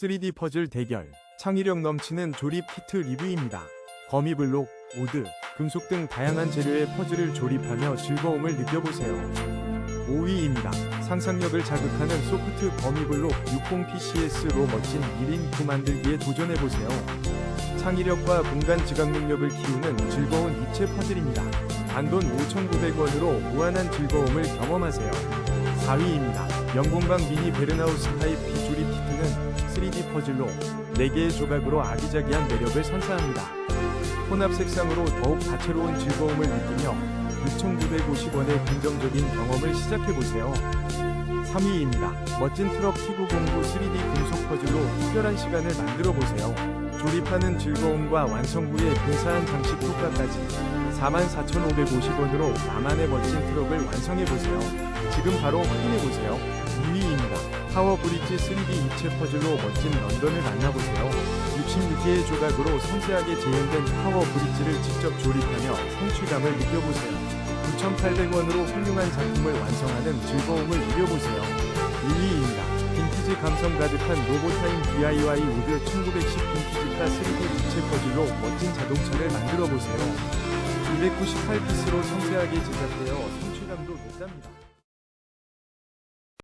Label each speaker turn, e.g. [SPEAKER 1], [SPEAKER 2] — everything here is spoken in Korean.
[SPEAKER 1] 3D 퍼즐 대결, 창의력 넘치는 조립 키트 리뷰입니다. 거미 블록, 우드, 금속 등 다양한 재료의 퍼즐을 조립하며 즐거움을 느껴보세요. 5위입니다. 상상력을 자극하는 소프트 거미 블록 60PCS로 멋진 1인 구 만들기에 도전해보세요. 창의력과 공간 지각 능력을 키우는 즐거운 입체 퍼즐입니다. 단돈 5,900원으로 무한한 즐거움을 경험하세요. 4위입니다. 영공방 미니 베르나우스 타입 비조립 키트는 3D 퍼즐로 4개의 조각으로 아기자기한 매력을 선사합니다. 혼합 색상으로 더욱 다채로운 즐거움을 느끼며 6,950원의 긍정적인 경험을 시작해보세요. 3위입니다. 멋진 트럭 T909 3D 금속 퍼즐로 특별한 시간을 만들어보세요. 조립하는 즐거움과 완성 후의 근사한 장식 효과까지 44,550원으로 나만의 멋진 트럭을 완성해보세요. 지금 바로 확인해보세요. 2위입니다. 파워 브릿지 3D 입체 퍼즐로 멋진 런던을 만나보세요. 66개의 조각으로 섬세하게 재현된 파워 브릿지를 직접 조립하며 성취감을 느껴보세요. 9,800원으로 훌륭한 작품을 완성하는 즐거움을 누려보세요. 1위입니다. 빈티지 감성 가득한 로보타임 DIY 우드 1910 빈티지카 3D 입체 퍼즐로 멋진 자동차를 만들어보세요. 298피스로 섬세하게 제작되어 성취감도 높답니다.